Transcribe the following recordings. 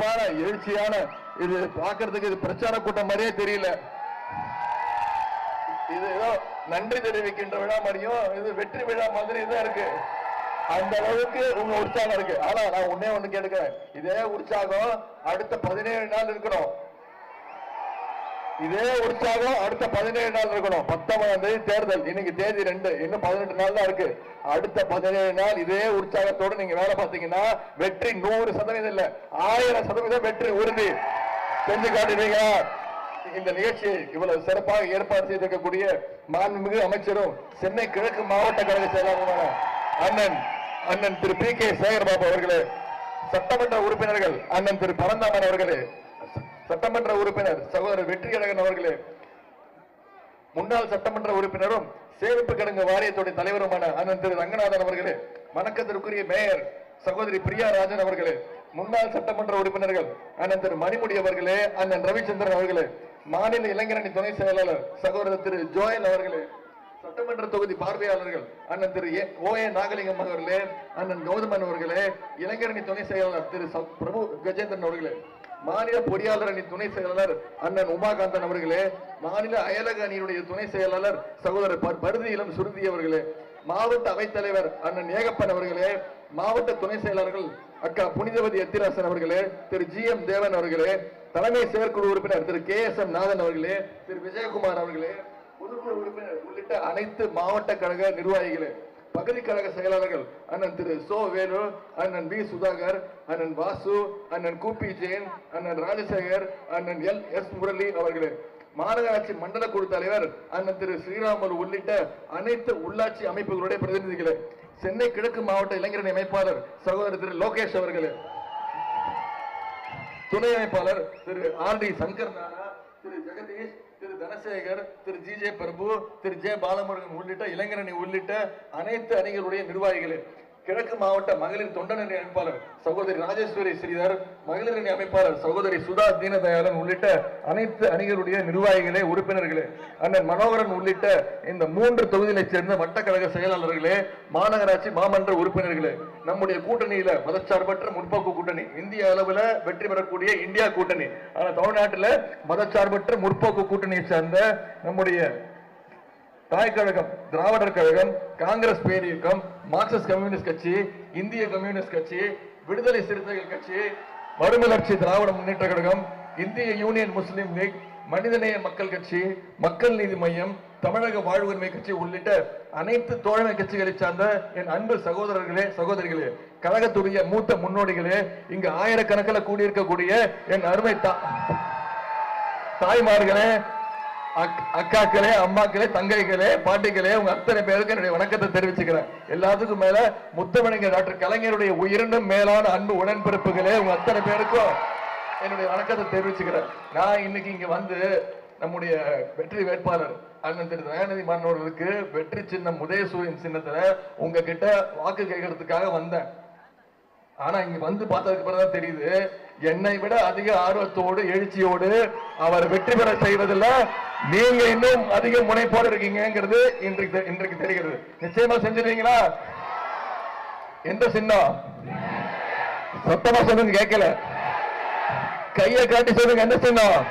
சிறப்பான எழுச்சியான இது பாக்குறதுக்கு இது பிரச்சார கூட்டம் மாதிரியே தெரியல. இது ஏதோ நன்றி தெரிவிக்கின்ற விழா மாதிரியும் இது வெற்றி விழா மாதிரி தான் இருக்கு. அந்த அளவுக்கு உங்க உற்சாகம் இருக்கு. ஆனா நான் ஒன்னே ஒண்ணு கேட்டுக்கிறேன். இதே உற்சாகம் அடுத்த பதினேழு நாள் இருக்கணும். இதே உற்சாகம் அடுத்த பதினேழு நாள் இருக்கணும். பத்தொன்பதாம் தேதி தேர்தல். இன்னைக்கு தேதி ரெண்டு. இன்னும் பதினெட்டு நாள் தான் இருக்கு. அடுத்த பதினேழு நாள் இதே உற்சாகத்தோடு நீங்க வேலை பார்த்தீங்கன்னா வெற்றி நூறு சதவீதம் இல்ல. ஆயிரம் சதவீதம் வெற்றி உறுதி. செஞ்சு காட்டுவீங்க இந்த நிகழ்ச்சியை இவ்வளவு சிறப்பாக ஏற்பாடு செய்திருக்கக்கூடிய மாண்புமிகு அமைச்சரும் சென்னை கிழக்கு மாவட்ட கழக செயலாளருமான அண்ணன் அண்ணன் திரு பி கே சேகர்பாபு அவர்களே சட்டமன்ற உறுப்பினர்கள் அண்ணன் திரு பரந்தாமன் அவர்களே சட்டமன்ற உறுப்பினர் சகோதரர் வெற்றியழகன் அவர்களே முன்னாள் சட்டமன்ற உறுப்பினரும் சேமிப்பு கிடங்கு வாரியத்துடைய தலைவருமான அண்ணன் திரு ரங்கநாதன் அவர்களே வணக்கத்திற்குரிய மேயர் சகோதரி பிரியா ராஜன் அவர்களே முன்னாள் சட்டமன்ற உறுப்பினர்கள் அண்ணன் திரு மணிமுடி அவர்களே அண்ணன் ரவிச்சந்திரன் அவர்களே மாநில இளைஞரணி துணை செயலாளர் சகோதரர் திரு ஜோயல் அவர்களே சட்டமன்ற தொகுதி பார்வையாளர்கள் அண்ணன் திரு ஏ- ஓ ஏ நாகலிங்கம் அவர்களே அண்ணன் கௌதமன் அவர்களே இளைஞரணி துணை செயலாளர் திரு பிரபு கஜேந்திரன் அவர்களே மாநில பொறியாளர் அணி துணை செயலாளர் அண்ணன் உமாகாந்தன் அவர்களே மாநில அயலக அணியினுடைய துணை செயலாளர் சகோதரர் பருதியிலும் பருதி இளம் சுருதி அவர்களே மாவட்ட அவைத்தலைவர் அண்ணன் ஏகப்பன் அவர்களே மாவட்ட துணை செயலாளர்கள் அக்கா புனிதவதி எத்திராசன் அவர்களே திரு ஜி எம் தேவன் அவர்களே தலைமை செயற்குழு உறுப்பினர் Thiru K S M Nathan அவர்களே திரு விஜயகுமார் அவர்களே பொதுக்குழு உறுப்பினர் உள்ளிட்ட அனைத்து மாவட்ட கழக நிர்வாகிகளே பகுதி கழக செயலாளர்கள் அண்ணன் திரு சோ வேலு அண்ணன் பி சுதாகர் அண்ணன் வாசு அண்ணன் கூபி ஜெயின் அண்ணன் ராஜசேகர் அண்ணன் எல் எஸ் முரளி அவர்களே. மாநகராட்சி மண்டல குழு தலைவர் அண்ணன் திரு ஸ்ரீராமல் உள்ளிட்ட அனைத்து உள்ளாட்சி அமைப்புகளுடைய பிரதிநிதிகளே சென்னை கிழக்கு மாவட்ட இளைஞரணி அமைப்பாளர் சகோதரர் திரு லோகேஷ் அவர்களே. துணை அமைப்பாளர் திரு ஆர் டி சங்கர் நானா Thiru Jagadish Thiru Dhanasekar Thiru G J Prabhu Thiru J Balamurugan உள்ளிட்ட இளைஞரணி உள்ளிட்ட அனைத்து அணிகளுடைய நிர்வாகிகளே. கிழக்கு மாவட்ட மகளிர் தொண்டரணி அமைப்பாளர் சகோதரி ராஜேஸ்வரி ஸ்ரீதர் மகளிர் அணி அமைப்பாளர் சகோதரி சுதா தீனதயாளன் உள்ளிட்ட அனைத்து அணிகளுடைய நிர்வாகிகளே உறுப்பினர்களே. அண்ணன் மனோகரன் உள்ளிட்ட இந்த மூன்று தொகுதிகளைச் சேர்ந்த வட்டக்கழக செயலாளர்களே மாநகராட்சி மாமன்ற உறுப்பினர்களே. நம்முடைய கூட்டணியில மதச்சார்பற்ற முற்போக்கு கூட்டணி இந்திய அளவுல வெற்றி பெறக்கூடிய இந்தியா கூட்டணி. ஆனால் தமிழ்நாட்டுல மதச்சார்பற்ற முற்போக்கு கூட்டணியை சேர்ந்த நம்முடைய தாய் கழகம் திராவிடர் கழகம் காங்கிரஸ் பேரியக்கம் மார்க்சிஸ்ட் கம்யூனிஸ்ட் கட்சி இந்திய கம்யூனிஸ்ட் கட்சி விடுதலை சிறுத்தைகள் கட்சி மறுமலர்ச்சி திராவிட முன்னேற்ற கழகம் இந்திய யூனியன் முஸ்லீம் லீக் மனிதநேய மக்கள் கட்சி மக்கள் நீதி மையம் தமிழக வாழ்வுரிமை கட்சி உள்ளிட்ட அனைத்து தோழமை கட்சிகளை சார்ந்த என் அன்பு சகோதரர்களே சகோதரிகளே கழகத்துடைய மூத்த முன்னோடிகளே இங்கு ஆயிரக்கணக்கில் கூடியிருக்கக்கூடிய என் அருமை தா தாய்மார்களே அக்காக்களே அம்மாக்களே தங்கைகளே பாட்டிகளே உங்க அத்தனை பேருக்கு என்னுடைய வணக்கத்தை தெரிவிச்சுக்கிறேன். எல்லாத்துக்கும் மேல முத்தமிழங்க டாக்டர் கலைஞருடைய உயிரினும் மேலான அன்பு உடன்பிறப்புகளே உங்க அத்தனை பேருக்கும் என்னுடைய வணக்கத்தை தெரிவிச்சுக்கிறேன். நான் இன்னைக்கு இங்க வந்து நம்முடைய வெற்றி வேட்பாளர் அண்ணன் திரு தயாநிதி மாறனவர்களுக்கு வெற்றி சின்னம் உதயசூரியன் சின்னத்துல உங்ககிட்ட வாக்கு கேட்கறதுக்காக வந்தேன். ஆனா இங்க வந்து பார்த்ததுக்கு பிறகு தான் தெரியுது என்னை விட அதிக ஆர்வத்தோடு எழுச்சியோடு அவர் வெற்றி பெற செய்வதில் நீங்க இன்னும் அதிக முனைப்போடு இருக்கீங்கிறது இன்றைக்கு தெ- இன்றைக்கு தெரிகிறது. நிச்சயமா செஞ்சிருவீங்களா? எந்த சின்னம்? சத்தமா சொல்லுங்க கேட்கல. கையை காட்டி சொல்லுங்க என்ன சின்னம்?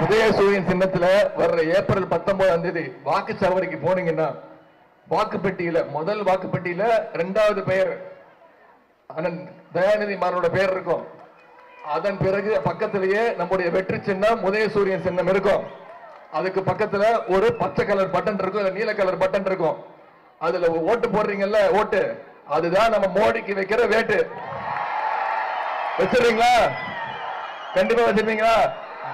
உதயசூரியன் சின்னத்துல வர்ற ஏப்ரல் பத்தொன்பதாம் தேதி வாக்குச்சாவடிக்கு போனீங்கன்னா வாக்குப்பெட்டியில முதல் வாக்குப்பெட்டியில இரண்டாவது பெயர் அண்ணன் தயாநிதி மாறனோட பெயர் இருக்கும். அதன் பிறகு பக்கத்திலேயே நம்முடைய வெற்றி சின்னம் உதயசூரியன் சின்னம் இருக்கும். அதுக்கு பக்கத்துல ஒரு பச்சை கலர் பட்டன் இருக்கும் இல்ல நீல கலர் பட்டன் இருக்கும். அதுல ஓட்டு போடுறீங்கல்ல ஓட்டு. அதுதான் நம்ம மோடிக்கு வைக்கிற வேட்டு. வச்சிருக்கீங்களா கண்டிப்பா வச்சிருக்கீங்களா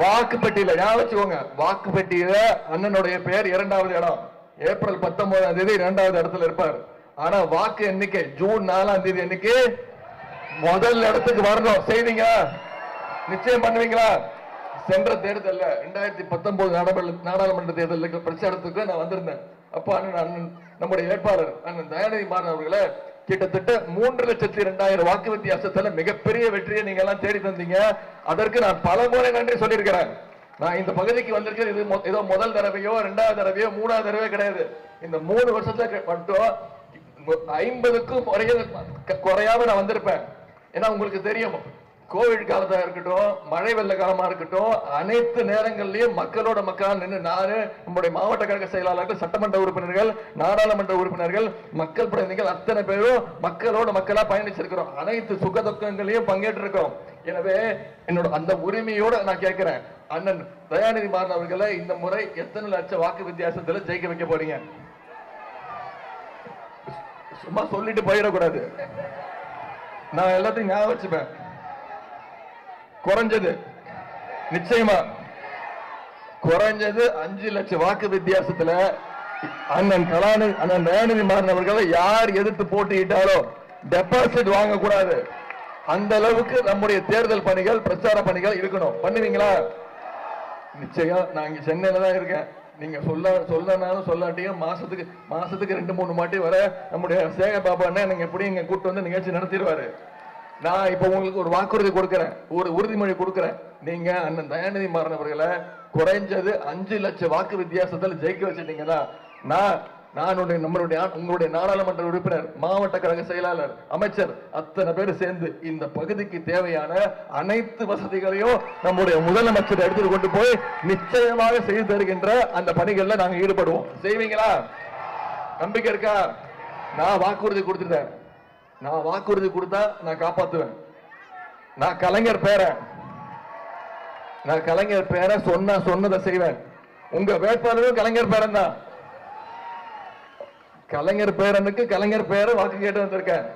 வாக்குப்பெட்டியில ஞாபகம் வச்சுக்கோங்க. வாக்குப்பெட்டியில அண்ணனுடைய பெயர் இரண்டாவது இடம். ஏப்ரல் பத்தொன்பதாம் தேதி இரண்டாவது இடத்துல இருப்பார். ஆனா வாக்கு எண்ணிக்கை ஜூன் நாலாம் தேதி எண்ணிக்கை முதல் இடத்துக்கு வரணும். செய்வீங்க நிச்சயம் பண்ணுவீங்களா? சென்ற தேர்தலில் ரெண்டாயிரத்தி பத்தொன்பது நாடாளுமன்ற தேர்தலுக்கு பிரச்சாரத்துக்கு நான் வந்திருந்தேன். அப்ப அண்ணன் அண்ணன் நம்முடைய வேட்பாளர் அண்ணன் தயாநிதி மாறன் அவர்களை கிட்டத்தட்ட மூன்று லட்சத்தி இரண்டாயிரம் வாக்கு வித்தியாசத்துல மிகப்பெரிய வெற்றியை நீங்க எல்லாம் தேடி தந்தீங்க. அதற்கு நான் பல முறை நன்றி சொல்லியிருக்கிறேன். நான் இந்த பகுதிக்கு வந்திருக்கிறது இது மொ- ஏதோ முதல் தடவையோ ரெண்டாவது தடவையோ மூணாவது தடவையோ கிடையாது. இந்த மூணு வருஷத்துல மட்டும் ஐம்பதுக்கும் குறைய குறையாம நான் வந்திருப்பேன். ஏன்னா உங்களுக்கு தெரியும் கோவிட் காலத்தா இருக்கட்டும் மழை வெள்ள காலமா இருக்கட்டும் அனைத்து நேரங்கள்லயும் மக்களோட மக்களா நின்று நானு நம்முடைய மாவட்ட கழக செயலாளர்கள் சட்டமன்ற உறுப்பினர்கள் நாடாளுமன்ற உறுப்பினர்கள் மக்கள் பிரதிநிதிகள் அத்தனை பேரும் மக்களோட மக்களா பயணிச்சிருக்கிறோம். அனைத்து சுக துக்கங்களையும் பங்கேற்றிருக்கிறோம். எனவே என்னோட அந்த உரிமையோட நான் கேட்கிறேன். அண்ணன் தயாநிதி மாறன் அவர்களை இந்த முறை எத்தனை லட்சம் வாக்கு வித்தியாசத்துல ஜெயிக்க வைக்க போறீங்க? சும்மா சொல்லிட்டு போயிடக்கூடாது. நான் எல்லாத்தையும் ஞாபகம் வச்சுப்பேன். குறைஞ்சது. நிச்சயமா. குறைஞ்சது அஞ்சு லட்சம் வாக்கு வித்தியாசத்துல அண்ணன் கலாநிதி அண்ணன் தயாநிதி மாறன் அவர்களை யார் எதிர்த்து போட்டியிட்டாலும் டெபாசிட் வாங்கக்கூடாது. அந்த அளவுக்கு நம்முடைய தேர்தல் பணிகள் பிரச்சார பணிகள் இருக்கணும். பண்ணுவீங்களா? நிச்சயம். நான் இங்க சென்னையில தான் இருக்கேன். நீங்க சொல்ல சொல்லனாலும் சொல்லாட்டியும் மாசத்துக்கு மாசத்துக்கு ரெண்டு மூணு மாட்டி வர நம்முடைய சேகர் பாபா அண்ணன் நீங்க எப்படி இங்க கூட்டு வந்து நிகழ்ச்சி நடத்திடுவாரு. நான் இப்ப உங்களுக்கு ஒரு வாக்குறுதி கொடுக்குறேன். ஒரு உறுதிமொழி கொடுக்குறேன். நீங்க அண்ணன் தயாநிதி மாறன் குறைஞ்சது அஞ்சு லட்சம் வாக்கு வித்தியாசத்துல ஜெயிக்க வச்சிட்டீங்கன்னா நான் நான் உடைய நம்மளுடைய உங்களுடைய நாடாளுமன்ற உறுப்பினர் மாவட்ட கழக செயலாளர் அமைச்சர் அத்தனை பேர் சேர்ந்து இந்த பகுதிக்கு தேவையான அனைத்து வசதிகளையும் நம்முடைய முதலமைச்சர் எடுத்துட்டு கொண்டு போய் நிச்சயமாக செய்து தருகின்ற அந்த பணிகள்ல நாங்க ஈடுபடுவோம். செய்வீங்களா? நம்பிக்கை இருக்கா? நான் வாக்குறுதி கொடுத்துட்டேன். நான் வாக்குறுதி கொடுத்தா நான் காப்பாத்துவேன். நான் கலைஞர் பேரன் நான் கலைஞர் பேரை சொன்ன சொன்னதை செய்வேன். உங்க வேட்பாளரும் கலைஞர் பேரன் தான். கலைஞர் பேரனுக்கு கலைஞர் பேரை வாக்கு கேட்டு வந்திருக்கேன்.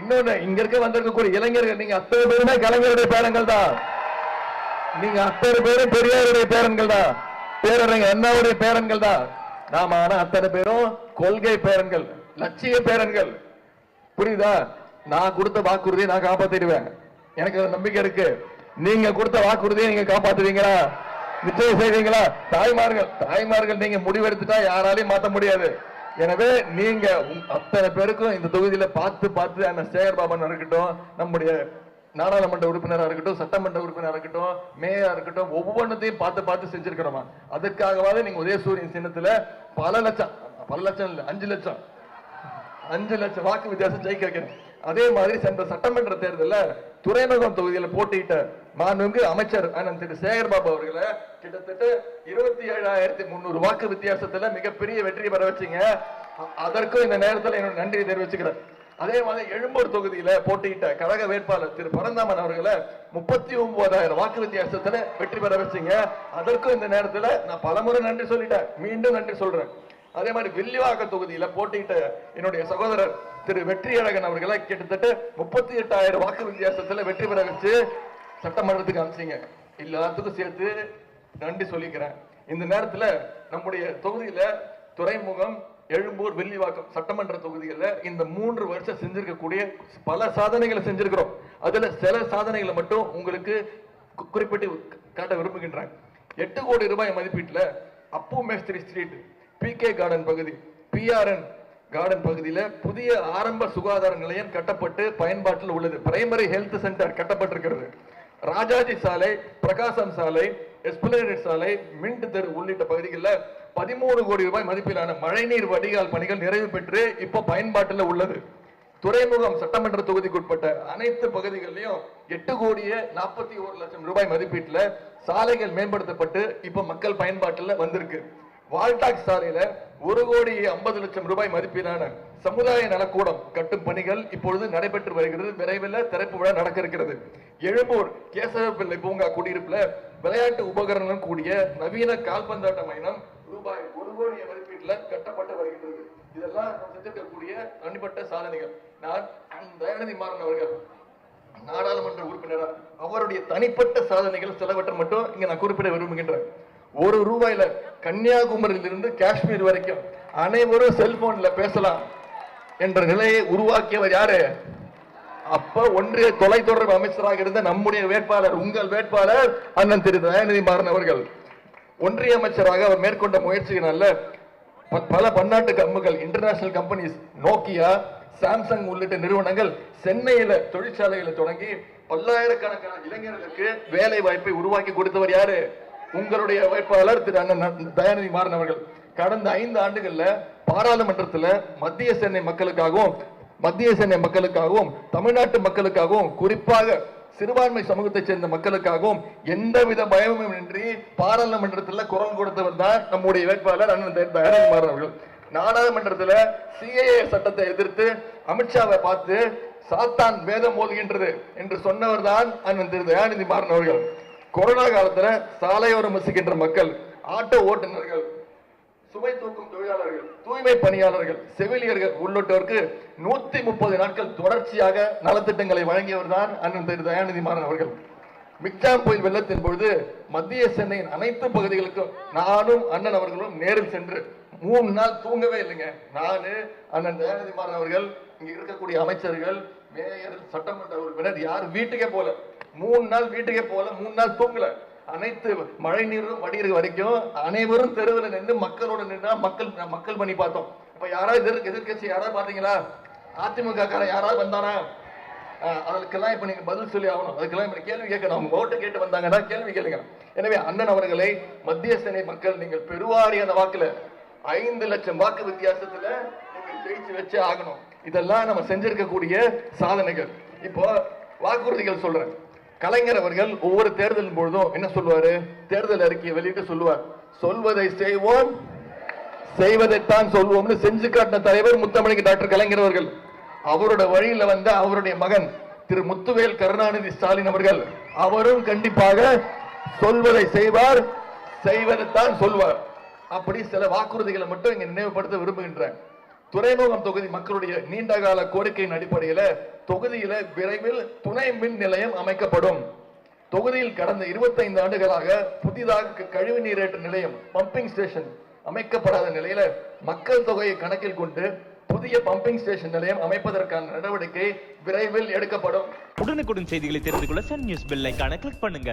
இன்னொன்னு இங்க இருக்க வந்திருக்கக்கூடிய இளைஞர்கள் நீங்க அத்தனை பேருமே கலைஞருடைய பேரன்கள் தான். நீங்க அத்தனை பேரும் பெரியாருடைய பேரன்கள் தான். பேரறிஞர் அண்ணாவுடைய பேரன்கள் தான். நாம ஆனா அத்தனை பேரும் கொள்கை பேரன்கள் லட்சிய பேரன்கள். புரியுதா? நான் கொடுத்த வாக்குறுதியை நான் காப்பாத்திடுவேன். எனக்கு நம்பிக்கை இருக்கு. நீங்க கொடுத்த வாக்குறுதியை நீங்க காப்பாத்துவீங்களா? நிச்சயம் செய்வீங்களா தாய்மார்கள் தாய்மார்கள் நீங்க முடிவெடுத்துட்டா யாராலையும் மாத்த முடியாது. எனவே நீங்க அத்தனை பேருக்கும் இந்த தொகுதியில பார்த்து பார்த்து அண்ணன் சேகர் பாபன் இருக்கட்டும் நம்முடைய நாடாளுமன்ற உறுப்பினராக இருக்கட்டும் சட்டமன்ற உறுப்பினராக இருக்கட்டும் மேயராக இருக்கட்டும் ஒவ்வொன்றத்தையும் பார்த்து பார்த்து செஞ்சிருக்கிறோமா அதுக்காகவாவது நீங்க உதயசூரியன் சின்னத்துல பல லட்சம் பல லட்சம் இல்லை அஞ்சு லட்சம் அஞ்சு லட்சம் வாக்கு வித்தியாசம் ஜெயிக்க வைக்கணும் அதே மாதிரி சென்ற சட்டமன்ற தேர்தலில் துறைமுகம் தொகுதியில் போட்டியிட்ட மாண்புமிகு அமைச்சர் அண்ணன் திரு சேகர் பாபு அவர்களை கிட்டத்தட்ட இருபத்தி ஏழாயிரத்தி முந்நூறு வாக்கு வித்தியாசத்துல மிகப்பெரிய வெற்றி பெற வச்சீங்க. அதற்கும் இந்த நேரத்தில் என்னோட நன்றியை தெரிவிச்சுக்கிறேன். அதே மாதிரி எழும்பூர் தொகுதியில போட்டியிட்ட கழக வேட்பாளர் திரு பரந்தாமன் அவர்களை முப்பத்தி ஒன்பதாயிரம் வாக்கு வித்தியாசத்துல வெற்றி பெற வச்சீங்க. அதற்கும் இந்த நேரத்துல நான் பலமுறை நன்றி சொல்லிட்டேன். மீண்டும் நன்றி சொல்றேன். அதே மாதிரி வில்லிவாக்க தொகுதியில போட்டியிட்ட என்னுடைய சகோதரர் திரு வெற்றியழகன் அவர்களை கிட்டத்தட்ட முப்பத்தி எட்டாயிரம் வாக்கு வித்தியாசத்துல வெற்றி பெற வச்சு சட்டமன்றத்துக்கு அனுப்பிச்சீங்க. எல்லாத்துக்கும் சேர்த்து நன்றி சொல்லிக்கிறேன். இந்த நேரத்துல நம்முடைய தொகுதியில துறைமுகம் எழும்பூர் வெள்ளிவாக்கம் சட்டமன்ற தொகுதிகளில் இந்த மூன்று வருஷம் செஞ்சிருக்கக்கூடிய பல சாதனைகளை செஞ்சிருக்கிறோம். அதில் சில சாதனைகளை மட்டும் உங்களுக்கு குறிப்பிட்டு காட்ட விரும்புகின்றேன். எட்டு கோடி ரூபாய் மதிப்பீட்டில் Appu Mestri street P K garden பகுதி பிஆர்என் கார்டன் பகுதியில் புதிய ஆரம்ப சுகாதார நிலையம் கட்டப்பட்டு பயன்பாட்டில் உள்ளது. பிரைமரி ஹெல்த் சென்டர் கட்டப்பட்டிருக்கிறது. ராஜாஜி சாலை பிரகாசம் சாலை எஸ்பிளேட் சாலை மின்ட் தெரு உள்ளிட்ட பகுதிகளில் பதிமூணு கோடி ரூபாய் மதிப்பிலான மழைநீர் வடிகால் பணிகள் நிறைவு பெற்று இப்போ பயன்பாட்டில் உள்ளது. துறைமுகம் சட்டமன்ற தொகுதிக்குட்பட்ட அனைத்து பகுதிகளிலும் எட்டு கோடியே நாற்பத்தி ஒரு லட்சம் ரூபாய் மதிப்பீட்டில் சாலைகள் மேம்படுத்தப்பட்டு இப்போ மக்கள் பயன்பாட்டில் வந்திருக்கு. வால்டாக் சாலையில ஒரு கோடி ஐம்பது லட்சம் ரூபாய் மதிப்பிலான சமுதாய நலக்கூடம் கட்டும் பணிகள் இப்பொழுது நடைபெற்று வருகிறது. விரைவில் திறப்பு விழா நடக்க இருக்கிறது. எழும்பூர் கேசவ பிள்ளை பூங்கா குடியிருப்புல விளையாட்டு உபகரணங்களுடன் கூடிய நவீன கால்பந்தாட்ட மையம் ரூபாய் ஒரு கோடி மதிப்பீட்டில் கட்டப்பட்டு வருகின்றது. இதெல்லாம் செஞ்சிருக்கக்கூடிய தனிப்பட்ட சாதனைகள். நான் தயாநிதி மாறன் அவர்கள் நாடாளுமன்ற உறுப்பினராக அவருடைய தனிப்பட்ட சாதனைகள் சிலவற்றை மட்டும் இங்க நான் குறிப்பிட விரும்புகின்றேன். ஒரு ரூபாயில கன்னியாகுமரியிலிருந்து காஷ்மீர் வரைக்கும் அனைவரும் செல்போனில் பேசலாம் என்ற நிலையை உருவாக்கியவர் யாரு? அப்ப ஒன்றிய தொலைத்தொடர்பு அமைச்சராக இருந்த நம்முடைய வேட்பாளர் உங்கள் வேட்பாளர் அண்ணன் திரு தயாநிதி மாறன் அவர்கள். ஒன்றிய அமைச்சராக அவர் மேற்கொண்ட முயற்சிகள் பல பன்னாட்டு கம்புகள் இன்டர்நேஷனல் கம்பெனிஸ் நோக்கியா சாம்சங் உள்ளிட்ட நிறுவனங்கள் சென்னையில தொழிற்சாலைகளை தொடங்கி பல்லாயிரக்கணக்கான இளைஞர்களுக்கு வேலை வாய்ப்பை உருவாக்கி கொடுத்தவர் யாரு? உங்களுடைய வேட்பாளர் திரு அண்ணன் தயாநிதி மாறன் அவர்கள் கடந்த ஐந்து ஆண்டுகள்ல பாராளுமன்றத்துல மத்திய சென்னை மக்களுக்காகவும் மத்திய சென்னை மக்களுக்காகவும் தமிழ்நாட்டு மக்களுக்காகவும் குறிப்பாக சிறுபான்மை சமூகத்தைச் சேர்ந்த மக்களுக்காகவும் எந்தவித பயமும் இன்றி பாராளுமன்றத்தில் குரல் கொடுத்தவர் தான் நம்முடைய வேட்பாளர் அண்ணன் தயாநிதி தயாநிதிமாறன் அவர்கள். நாடாளுமன்றத்தில் சிஏஏ சட்டத்தை எதிர்த்து அமித்ஷாவை பார்த்து சாத்தான் வேதம் மோதுகின்றது என்று சொன்னவர் தான் அண்ணன் திரு தயாநிதி மாறன் அவர்கள். கொரோனா காலத்தில் சாலையோரம் வசிக்கின்ற மக்கள் ஆட்டோ ஓட்டுநர்கள் சுமை தூக்கும் தொழிலாளர்கள் தூய்மை பணியாளர்கள் செவிலியர்கள் உள்ளிட்டோருக்கு நூத்தி முப்பது நாட்கள் தொடர்ச்சியாக நலத்திட்டங்களை வழங்கியவர் தான் அண்ணன் திரு தயாநிதி மாறன் அவர்கள். மிக்சாம் புயல் வெள்ளத்தின் பொழுது மத்திய சென்னையின் அனைத்து பகுதிகளுக்கும் நானும் அண்ணன் அவர்களும் நேரில் சென்று மூணு நாள் தூங்கவே இல்லைங்க. நானு அண்ணன் தயாநிதி மாறன் அவர்கள் இங்க இருக்கக்கூடிய அமைச்சர்கள் மேயர் சட்டமன்ற உறுப்பினர் யாரும் வீட்டுக்கே போல மூணு நாள் வீட்டுக்கே போகல மூணு நாள் தூங்கல. அனைத்து மழை நீரும் வடிகிற வரைக்கும் அனைவரும் தெருவில் நின்று மக்களோட நின்று மக்கள் மக்கள் பண்ணி பார்த்தோம். இப்ப யாராவது எதிர் எதிர்க்கட்சி யாராவது பாத்தீங்களா? அதிமுகக்காரன் யாராவது வந்தானா? அதற்கெல்லாம் அதுக்கெல்லாம் இப்ப நீங்க பதில் சொல்லி ஆகணும். அதுக்கெல்லாம் இப்ப கேள்வி கேட்கணும். அவங்க ஓட்டு கேட்டு வந்தாங்கன்னா கேள்வி கேளுங்க. எனவே அண்ணன் அவர்களை மத்திய சேனை மக்கள் நீங்கள் பெருவாரியான வாக்குல ஐந்து லட்சம் வாக்கு வித்தியாசத்துல நீங்கள் ஜெயிச்சு வச்சே ஆகணும். இதெல்லாம் நம்ம செஞ்சிருக்கக்கூடிய சாதனைகள். இப்போ வாக்குறுதிகள் சொல்றேன். கலைஞர் அவர்கள் ஒவ்வொரு தேர்தலின் பொழுதும் என்ன சொல்லுவாரு? தேர்தல் அறிக்கையை வெளியிட்டு சொல்லுவார். சொல்வதை செய்வோம் செய்வதைத்தான் சொல்வோம்னு செஞ்சு காட்டின தலைவர் முத்தமிழ் டாக்டர் கலைஞர் அவர்கள். அவரோட வழியில வந்த அவருடைய மகன் திரு முத்துவேல் கருணாநிதி ஸ்டாலின் அவர்கள் அவரும் கண்டிப்பாக சொல்வதை செய்வார் செய்வதைத்தான் சொல்வார். அப்படி சில வாக்குறுதிகளை மட்டும் இங்க நினைவுபடுத்த விரும்புகின்றேன். துறைமுகம் தொகுதி மக்களுடைய நீண்டகால கோரிக்கையின் அடிப்படையில தொகுதியில விரைவில் துணை மின் நிலையம் அமைக்கப்படும். தொகுதியில் கடந்த 25 ஆண்டுகளாக புதிதாக கழிவு நீரேற்ற நிலையம் பம்பிங் ஸ்டேஷன் அமைக்கப்படாத நிலையில மக்கள் தொகையை கணக்கில் கொண்டு புதிய பம்பிங் ஸ்டேஷன் நிலையம் அமைப்பதற்கான நடவடிக்கை விரைவில் எடுக்கப்படும். உடனுக்குடன் செய்திகளை தெரிந்து கொள்ள சன் நியூஸ் பெல் கிளிக் பண்ணுங்க.